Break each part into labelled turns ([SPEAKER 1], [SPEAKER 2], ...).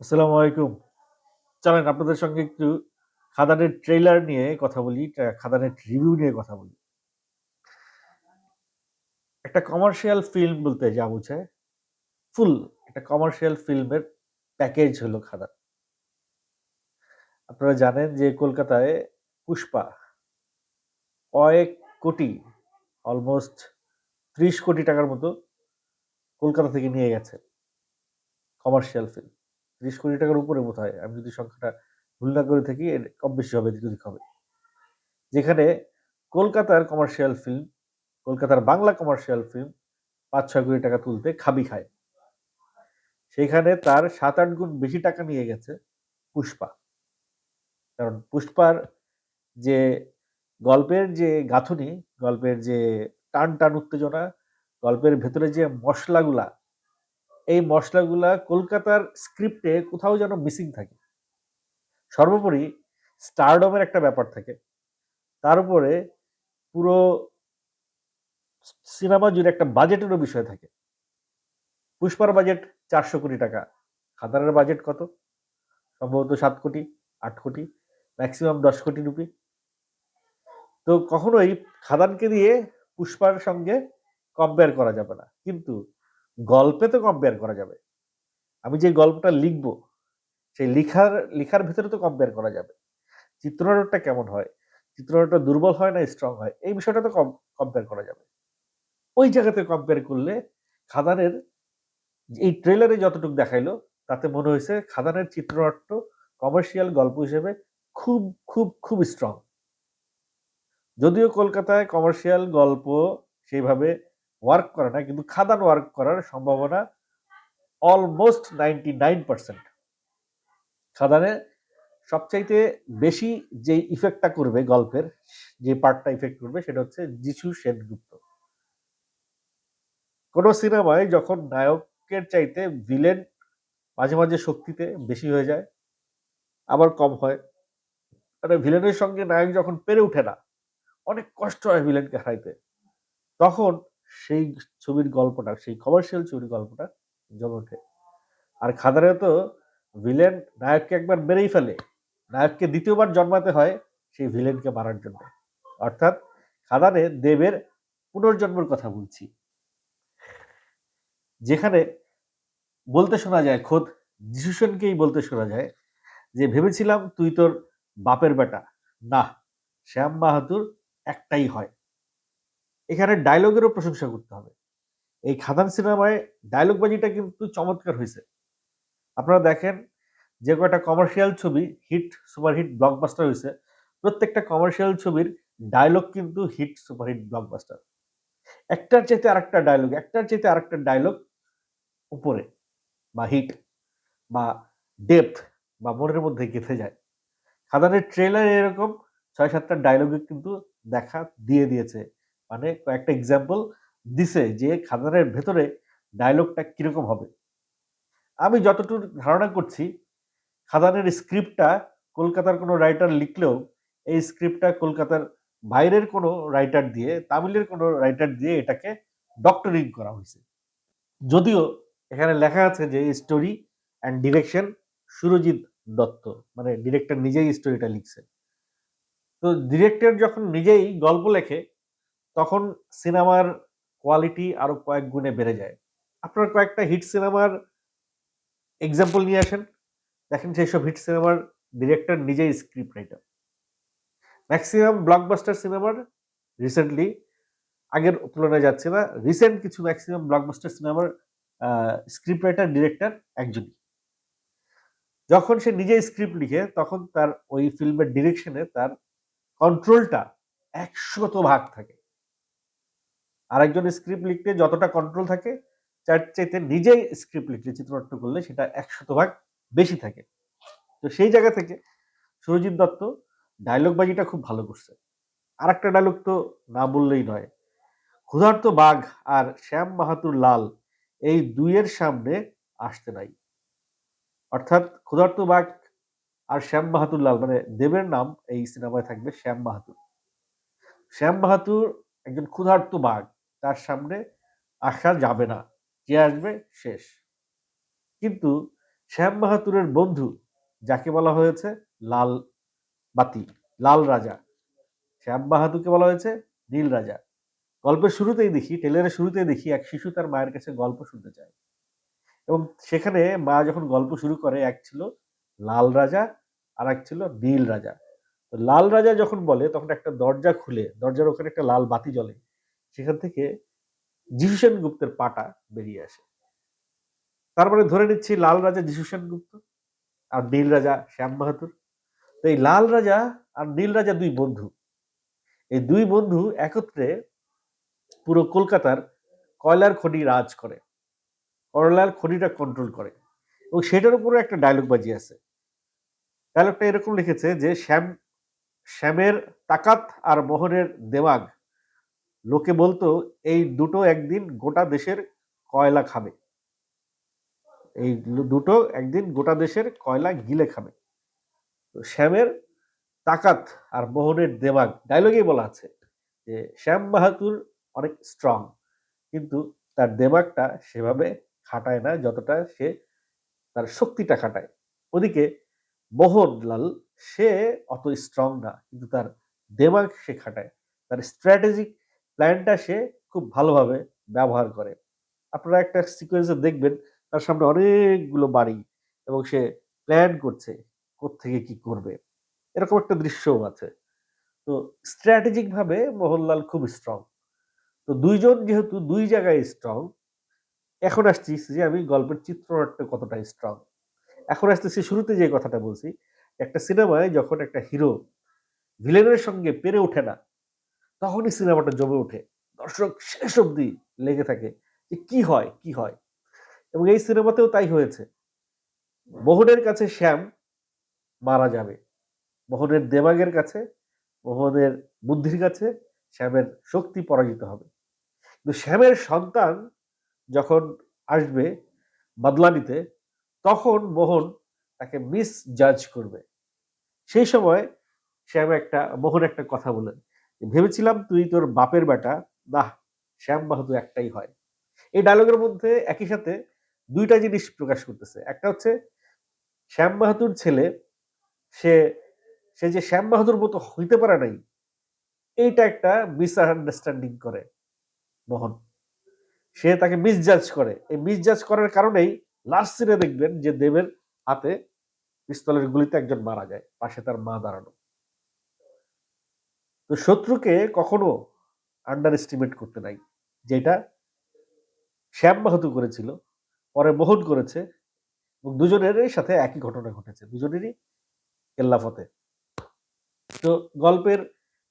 [SPEAKER 1] আসসালামু আলাইকুম। চলেন আপনাদের সঙ্গে একটু খাদানের ট্রেইলার নিয়ে কথা বলি, খাদানের রিভিউ নিয়ে কথা বলি। একটা কমার্শিয়াল ফিল্ম বলতে যা বোঝায়, ফুল একটা কমার্শিয়াল ফিল্মের প্যাকেজ হলো খাদান। আপনারা জানেন যে কলকাতায় পুষ্পা কয়েক কোটি অলমোস্ট ৩০ কোটি টাকার মতো কলকাতা থেকে নিয়ে গেছে। Commercial film. ৩০ কোটি টাকার উপরে বোধ হয় আমি যদি সংখ্যাটা ভুল না করে থাকি এর কম বেশি হবে, ওদিক হবে। যেখানে কলকাতার কমার্শিয়াল ফিল্ম, কলকাতার বাংলা কমার্শিয়াল ফিল্ম ৫-৬ কোটি টাকা তুলতে খাবি খায়। সেখানে তার ৭-৮ গুণ বেশি টাকা নিয়ে গেছে পুষ্পা। কারণ পুষ্পার যে গল্পের যে গাঁথুনি, গল্পের যে টান, টান উত্তেজনা, গল্পের ভেতরে যে মসলাগুলা, এই মশলাগুলা কলকাতার স্ক্রিপ্টে কোথাও যেন মিসিং থাকে। সর্বোপরি স্টারডমের একটা ব্যাপার থাকে। তার উপরে পুরো সিনেমা জুড়ে একটা বাজেটেরও বিষয় থাকে। পুষ্পার বাজেট ৪০০ কোটি টাকা। খাদানের বাজেট কত? সম্ভবত সাত কোটি, আট কোটি, ম্যাক্সিমাম ১০ কোটি রুপি। তো কখনোই খাদানকে দিয়ে পুষ্পার সঙ্গে কম্পেয়ার করা যাবে না। কিন্তু গল্পে তো কম্পেয়ার করা যাবে। আমি যে গল্পটা লিখব, সেই লিখার লিখার ভেতরে তো কম্পেয়ার করা যাবে। চিত্রনাট্যটা কেমন হয়? চিত্রনাট্য দুর্বল হয় না স্ট্রং হয়? এই বিষয়টা তো কম কম্পেয়ার করা যাবে। ওই জায়গাতে কম্পেয়ার করলে খাদানের এই ট্রেলারে যতটুকু দেখাইলো তাতে মনে হয়েছে খাদানের চিত্রনাট্য কমার্শিয়াল গল্প হিসেবে খুব, খুব, খুব স্ট্রং। যদিও কলকাতায় কমার্শিয়াল গল্প সেইভাবে ওয়ার্ক করে না কিন্তু খাদান ওয়ার্ক করার সম্ভাবনা অলমোস্ট 99% খাদানে সবচাইতে বেশি যে ইফেক্টটা করবে গল্পের, যে পার্টটা ইফেক্ট করবে সেটা হচ্ছে যিশু সেনগুপ্ত। কোন সিনেমায় যখন নায়কের চাইতে ভিলেন মাঝে, মাঝে শক্তিতে বেশি হয়ে যায়, আবার কম হয়। মানে ভিলেনের সঙ্গে নায়ক যখন পেরে উঠে না, অনেক কষ্ট হয় ভিলেনকে হারাইতে। তখন সেই ছবির গল্পটা, সেই কমার্শিয়াল ছবির গল্পটা জমে ওঠে। আর খাদারে তো ভিলেন নায়ককে একবার মেরেই ফেলে। নায়ককে দ্বিতীয়বার জন্মাতে হয় সেই ভিলেনকে মারার জন্য। অর্থাৎ খাদানে দেবের পুনর্জন্মের কথা বলছি। যেখানে বলতে শোনা যায় খোদ যিশু সেনকেই বলতে শোনা যায় যে, "ভেবেছিলাম তুই তোর বাপের বেটা। নাহ, শ্যাম বাহাদুর একটাই হয়।" এখানে ডায়লগেরও প্রশংসা করতে হবে। এই খাদান সিনেমায় ডায়লগবাজিটা কিন্তু চমৎকার হইছে। আপনারা দেখেন যে কয়টা কমার্শিয়াল ছবি হিট, সুপারহিট, ব্লকবাস্টার হইছে, প্রত্যেকটা কমার্শিয়াল ছবির ডায়লগ কিন্তু হিট, সুপারহিট, ব্লকবাস্টার। একটার চাইতে আরেকটা ডায়লগ একটার চাইতে আরেকটা ডায়লগ উপরে বা হিট বা ডেপথ বা মনের মধ্যে গেঁথে যায়। খাদানের ট্রেলারে এরকম ৬-৭ ডায়লগে কিন্তু দেখা দিয়ে দিয়েছে। মানে কয়েকটা এক্সাম্পল দিছে যে খাদানের ভেতরে ডায়লগটা কীরকম হবে। আমি যতটুকু ধারণা করছি, খাদানের স্ক্রিপ্টটা কলকাতার কোনো রাইটার লিখলেও এই স্ক্রিপ্টটা কলকাতার বাইরের কোনো রাইটার দিয়ে, তামিলের কোনো রাইটার দিয়ে এটাকে ডক্টরিং করা হয়েছে যদিও এখানে লেখা আছে যে story and direction Surajit Dutta. মানে ডিরেক্টর নিজেই স্টোরিটা লিখছে। তো ডিরেক্টর যখন নিজেই গল্প লেখে, তখন সিনেমার কোয়ালিটি আরও কয়েক গুণে বেড়ে যায়। আপনারা কয়েকটা হিট সিনেমার এক্সাম্পল নিয়ে আসেন। দেখেন সেই সব হিট সিনেমার ডিরেক্টর নিজেই স্ক্রিপ্ট রাইটার। ম্যাক্সিমাম ব্লকবাস্টার সিনেমার রিসেন্টলি আগের তুলনায় যাচ্ছে না। রিসেন্ট কিছু ম্যাক্সিমাম ব্লকবাস্টার সিনেমার স্ক্রিপ্ট রাইটার, ডিরেক্টর একজনই। যখন সে নিজেই স্ক্রিপ্ট লিখে তখন তার ওই ফিল্মের ডিরেকশনে তার কন্ট্রোলটা ১০০ ভাগ থাকে। আরেকজন স্ক্রিপ্ট লিখতে যতটা কন্ট্রোল থাকে, তার চাইতে নিজেই স্ক্রিপ্ট লিখলে, চিত্রনাট্য করলে সেটা ১০০ ভাগ বেশি থাকে। তো সেই জায়গা থেকে সুরজিৎ দত্ত ডায়ালগবাজিটা খুব ভালো করছে। আর একটা ডায়লগ তো না বললেই নয়। ক্ষুধার্ত বাঘ আর শ্যাম বাহাদুর লাল এই দুইয়ের সামনে আসতে নাই। অর্থাৎ ক্ষুধার্ত বাঘ আর শ্যাম বাহাদুর লাল মানে দেবের নাম এই সিনেমায় থাকবে শ্যাম বাহাদুর। শ্যাম বাহাদুর একজন ক্ষুধার্ত বাঘ। তার সামনে আসা যাবে না। যে আসবে? শেষ। কিন্তু শ্যাম বাহাদুরের বন্ধু, যাকে বলা হয়েছে লাল বাতি, লাল রাজা। শ্যাম বাহাদুরকে বলা হয়েছে নীল রাজা। গল্পের শুরুতেই দেখি টেলারের শুরুতেই দেখি, এক শিশু তার মায়ের কাছে গল্প শুনতে চায় এবং সেখানে মা যখন গল্প শুরু করে, এক ছিল লাল রাজা, আর এক ছিল নীল রাজা। তো লাল রাজা যখন বলে, তখন একটা দরজা খুলে, দরজার ওখানে একটা লাল বাতি জ্বলে। সেখান থেকে যিশু সেনগুপ্তের পাটা বেরিয়ে আসে। তারপরে ধরে নিচ্ছি লাল রাজা যিশু সেনগুপ্ত আর নীল রাজা শ্যাম বাহাদুর। তো এই লাল রাজা আর নীল রাজা দুই বন্ধু। এই দুই বন্ধু একত্রে পুরো কলকাতার কয়লার খনি রাজ করে, কয়লার খনিটা কন্ট্রোল করে এবং সেটার উপরে একটা ডায়লগ বাজি আছে ডায়লগটা এরকম লিখেছে যে শ্যাম, শ্যামের তাকাত আর মোহনের দেওয়াগ লোকে বলতো, এই দুটো একদিন গোটা দেশের কয়লা খাবে। এই দুটো একদিন গোটা দেশের কয়লা গিলে খাবে। তো শ্যামের তাকাত আর মোহনের দেওয়াগ ডায়লগেই বলা আছে যে, শ্যাম বাহাদুর অনেক স্ট্রং কিন্তু তার দেমাগটা সেভাবে খাটায় না যতটা সে তার শক্তিটা খাটায়। ওদিকে মোহনলাল, সে অত স্ট্রং না, কিন্তু তার দেমাগ সে খাটায়। তার স্ট্র্যাটেজিক প্ল্যানটা সে খুব ভালোভাবে ব্যবহার করে। আপনারা একটা সিকোয়েন্সে দেখবেন, তার সামনে অনেকগুলো বাড়ি এবং সে প্ল্যান করছে থেকে কি করবে। এরকম একটা দৃশ্যও আছে। তো স্ট্র্যাটেজিকভাবে মোহনলাল খুব স্ট্রং তো দুইজন যেহেতু দুই জায়গায় স্ট্রং এখন আসছি যে আমি গল্পের চিত্রনাট্য কতটা স্ট্রং এখন আসতেছি শুরুতে যে কথাটা বলছি, একটা সিনেমায় যখন একটা হিরো ভিলেনের সঙ্গে পেরে ওঠে না তখনই সিনেমাটা জমে ওঠে। দর্শক শেষ অবধি লেগে থাকে যে কি হয় কি হয়? এবং এই সিনেমাতেও তাই হয়েছে। মোহনের কাছে শ্যাম মারা যাবে। মোহনের দেমাগের কাছে, মোহনের বুদ্ধির কাছে শ্যামের শক্তি পরাজিত হবে। কিন্তু শ্যামের সন্তান যখন আসবে বদলা নিতে তখন মোহন তাকে মিস জাজ করবে। সেই সময় শ্যাম একটা, মোহন একটা কথা বলেন। ভেবেছিলাম তুই তোর বাপের বেটা না শ্যাম বাহাদুর একটাই হয়। এই ডায়লগের মধ্যে একই সাথে দুইটা জিনিস প্রকাশ করতেছে। একটা হচ্ছে শ্যাম বাহাদুর ছেলে, সে সে যে শ্যাম বাহাদুর মতো হইতে পারে নাই, এইটা একটা মিস আন্ডারস্ট্যান্ডিং করে, মোহন। সে তাকে মিসজাজ করে। এই মিসজাজ করার কারণেই লাস্ট সিনে দেখবেন যে দেবের হাতে পিস্তলের গুলিতে একজন মারা যায়, পাশে তার মা দাঁড়ানো। তো শত্রুকে কখনো আন্ডার এস্টিমেট করতে নাই। যেটা শ্যাম বাহাদুর করেছিল, পরে মোহন করেছে এবং দুজনের সাথে একই ঘটনা ঘটেছে, দুজনেরই কেল্লাফতে তো গল্পের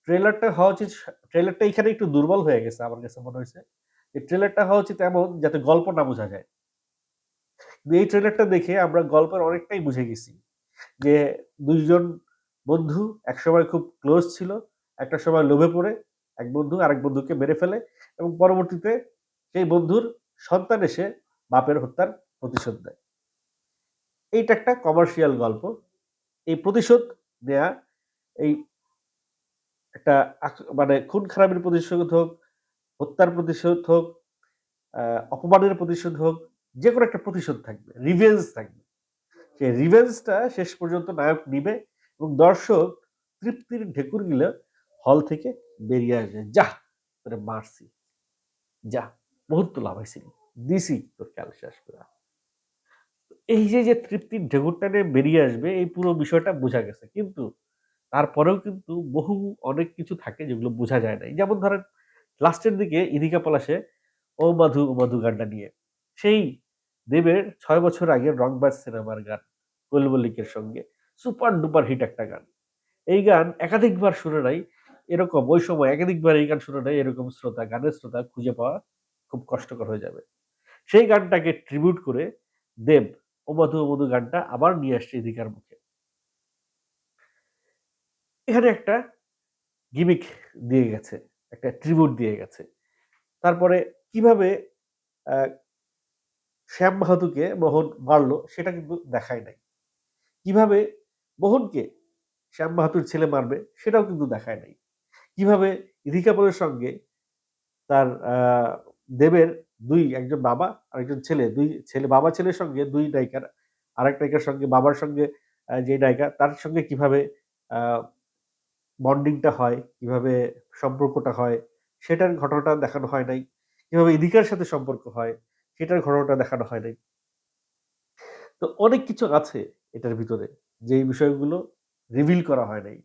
[SPEAKER 1] ট্রেলারটা হওয়া উচিত ট্রেলারটা এখানে একটু দুর্বল হয়ে গেছে আমার কাছে মনে হয়েছে। এই ট্রেলারটা হওয়া উচিত এমন যাতে গল্প না বোঝা যায়। কিন্তু এই ট্রেলারটা দেখে আমরা গল্পের অনেকটাই বুঝে গেছি যে দুইজন বন্ধু একসময় খুব ক্লোজ ছিল একটা সময় লোভে পড়ে, এক বন্ধু আরেক বন্ধুকে মেরে ফেলে এবং পরবর্তীতে সেই বন্ধুর সন্তান এসে বাপের হত্যার প্রতিশোধ দেয় এইটা একটা কমার্শিয়াল গল্প। এই প্রতিশোধ নেয়া, এই একটা মানে খুন খারাপের প্রতিশোধ হোক, হত্যার প্রতিশোধ হোক অপমানের প্রতিশোধ হোক যে কোনো একটা প্রতিশোধ থাকবে রিভেঞ্জ থাকবে। সেই রিভেঞ্জটা শেষ পর্যন্ত নায়ক নিবে এবং দর্শক তৃপ্তির ঢেকুর গিলে হল থেকে বেরিয়ে আসবে। যা, তোরে মারছি। যা, বহুত তো লাভ লাভাইছিল দিছি তোর খেয়াল শেষ করে। এই যে যে তৃপ্তির ঢেকুরটা নিয়ে বেরিয়ে আসবে, এই পুরো বিষয়টা বোঝা গেছে। কিন্তু তারপরেও কিন্তু বহু অনেক কিছু থাকে যেগুলো বোঝা যায় না যেমন ধরেন, লাস্টের দিকে ইদিকা পলাশে, ও মাধু ও মাধু গানটা নিয়ে। সেই দেবের ছয় বছর আগে রংবাজ সিনেমার গান কোয়েল সঙ্গে। সুপার ডুপার হিট একটা গান। এই গান একাধিকবার শুনে নাই। এরকম, ওই সময় একাধিকবার এই গান শুনে নাই এরকম শ্রোতা, গানের শ্রোতা খুঁজে পাওয়া খুব কষ্টকর হয়ে যাবে। সেই গানটাকে ট্রিবিউট করে দেব, ও মধু মধু গানটা আবার নিয়ে আসছে এদিকার মুখে। এখানে একটা গিমিক দিয়ে গেছে, একটা ট্রিবিউট দিয়ে গেছে। তারপরে কীভাবে শ্যাম বাহাদুরকে মোহন মারলো সেটা কিন্তু দেখায় নাই। কীভাবে মোহনকে শ্যাম বাহাদুর ছেলে মারবে সেটাও কিন্তু দেখায় নাই। কীভাবে রিকাপলের সঙ্গে তার দেবের দুই একজন বাবা আর একজন ছেলে, দুই ছেলে, বাবা ছেলের সঙ্গে দুই নায়িকার, আরেক নায়িকার সঙ্গে, বাবার সঙ্গে যে নায়িকা, তার সঙ্গে কীভাবে বন্ডিংটা হয়, কীভাবে সম্পর্কটা হয়, সেটার ঘটনাটা দেখানো হয় নাই, কীভাবে ইদিকার সাথে সম্পর্ক হয়, সেটার ঘটনাটা দেখানো হয় নাই। তো অনেক কিছু আছে এটার ভিতরে, যেই বিষয়গুলো রিভিল করা হয় নাই।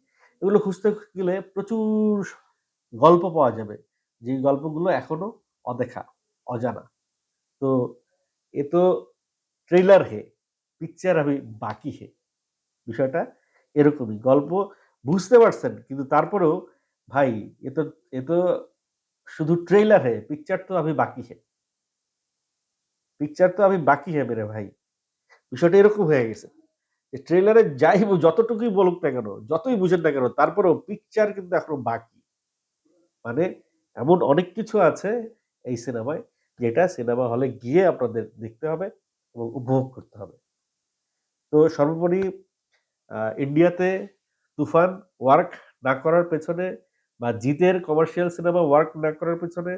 [SPEAKER 1] এগুলো খুঁজতে গেলে প্রচুর গল্প পাওয়া যাবে। যে গল্পগুলো এখনও অদেখা, অজানা। তো এ তো ট্রেলার হে পিকচার আমি বাকি হে। বিষয়টা এরকমই, গল্প বুঝতে পারছেন, কিন্তু তারপরেও ভাই, এ তো এ তো শুধু ট্রেলার হে পিকচার তো আমি বাকি হে। পিকচার তো আমি বাকি হে মেরে ভাই। বিষয়টা এরকম হয়ে গেছে। ট্রেলারে যাই যতটুকুই বলুক না কেন, যতই বুঝেন না কেন, তারপরেও পিকচার কিন্তু এখনও বাকি। মানে এমন অনেক কিছু আছে এই সিনেমায় যেটা সিনেমা হলে গিয়ে আপনাদের দেখতে হবে এবং উপভোগ করতে হবে। তো সর্বোপরি ইন্ডিয়াতে তুফান ওয়ার্ক না করার পেছনে বা জিতের কমার্শিয়াল সিনেমা ওয়ার্ক না করার পেছনে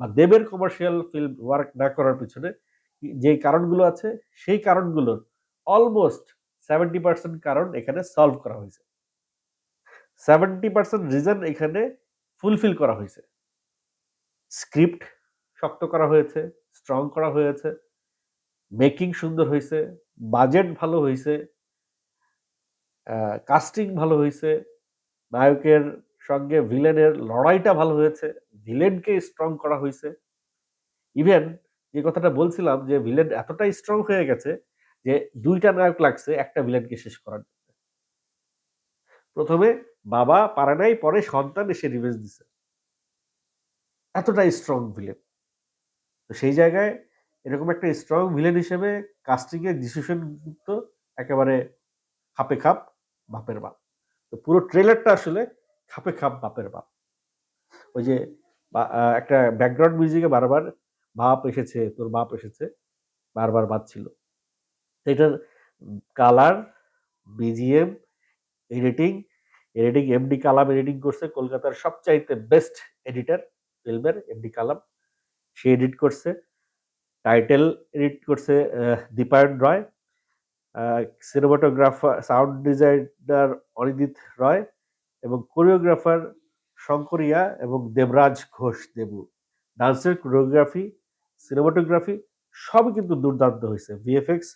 [SPEAKER 1] বা দেবের কমার্শিয়াল ফিল্ম ওয়ার্ক না করার পিছনে যে কারণগুলো আছে, সেই কারণগুলোর অলমোস্ট সেভেন্টি পার্সেন্ট কারণ এখানে সলভ করা হয়েছে। সেভেন্টি পার্সেন্ট রিজন এখানে ফুলফিল করা হয়েছে। স্ক্রিপ্ট শক্ত করা হয়েছে স্ট্রং করা হয়েছে মেকিং সুন্দর হয়েছে বাজেট ভালো হয়েছে কাস্টিং ভালো হয়েছে, নায়কের সঙ্গে ভিলেনের লড়াইটা ভালো হয়েছে ভিলেনকে স্ট্রং করা হয়েছে। ইভেন যে কথাটা বলছিলাম যে ভিলেন এতটাই স্ট্রং হয়ে গেছে যে দুইটা নায়ক লাগছে, একটা ভিলেনকে শেষ করার জন্য। প্রথমে বাবা পারে নাই, পরে সন্তান এসে রিভেঞ্জ দিছে। এতটাই স্ট্রং ভিলেন তো সেই জায়গায় এরকম একটা স্ট্রং ভিলেন হিসেবে কাস্টিং এর ডিসিশন কিন্তু একেবারে খাপে খাপ, বাপের বাপ। তো পুরো ট্রেলারটা আসলে খাপে খাপ, বাপের বাপ। ওই যে একটা ব্যাকগ্রাউন্ড মিউজিকে বারবার বাপ এসেছে, তোর বাপ এসেছে, বারবার বাজছিল এটার colour BGM editing editing MD Kalam editing করছে কলকাতার সবচাইতে বেস্ট এডিটার ফিল্মের এমডি কালাম সে এডিট করছে টাইটেল এডিট করছে Dipayan Roy cinematographer sound designer Anidit Roy এবং কোরিওগ্রাফার শঙ্করিয়া এবং দেবরাজ ঘোষ দেবু। ডান্সের কোরিওগ্রাফি সিনেমাটোগ্রাফি সবই কিন্তু দুর্দান্ত হয়েছে। VFX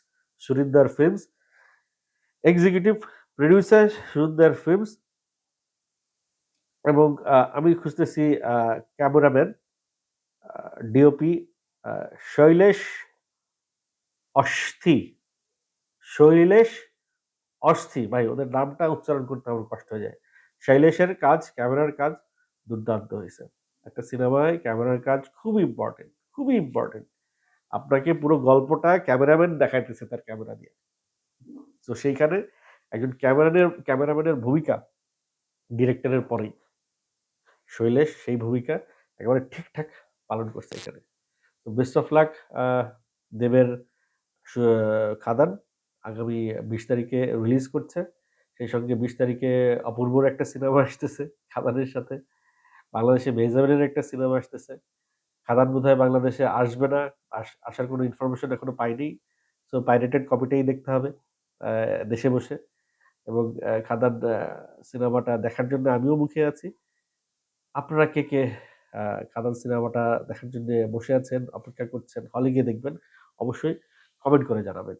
[SPEAKER 1] Surinder films, executive producer Surinder films, এবং আমি খুঁজতেছি ক্যামেরাম্যান ডিওপি শৈলেশ অস্থি শৈলেশ অস্থি, ভাই ওদের নামটা উচ্চারণ করতে আমার কষ্ট হয়ে যায়। শৈলেশের কাজ, ক্যামেরার কাজ দুর্দান্ত হয়েছে। একটা সিনেমায় ক্যামেরার কাজ খুব ইম্পর্টেন্ট খুবই ইম্পর্টেন্ট আপনাকে পুরো গল্পটা ক্যামেরাম্যান দেখাইতেছে তার ক্যামেরা দিয়ে তো সেইখানে একজন ক্যামেরানের, ক্যামেরাম্যানের ভূমিকা ডিরেক্টরের পরেই। শৈলেশ সেই ভূমিকা একেবারে ঠিকঠাক পালন করছে এখানে। তো বেস্ট অফ লাক দেবের খাদান আগামী বিশ তারিখে রিলিজ করছে। সেই সঙ্গে বিশ তারিখে অপূর্বর একটা সিনেমা আসতেছে খাদানের সাথে। বাংলাদেশে মেজাবেনের একটা সিনেমা আসতেছে। খাদান বোধহয় বাংলাদেশে আসবে না। আসার কোনো ইনফরমেশন এখনও পাইনি। সো পাইরেটেড কপিটাই দেখতে হবে দেশে বসে। এবং খাদান সিনেমাটা দেখার জন্য আমিও মুখে আছি। আপনারা কে কে খাদান সিনেমাটা দেখার জন্য বসে আছেন, অপেক্ষা করছেন, হলে গিয়ে দেখবেন। অবশ্যই কমেন্ট করে জানাবেন।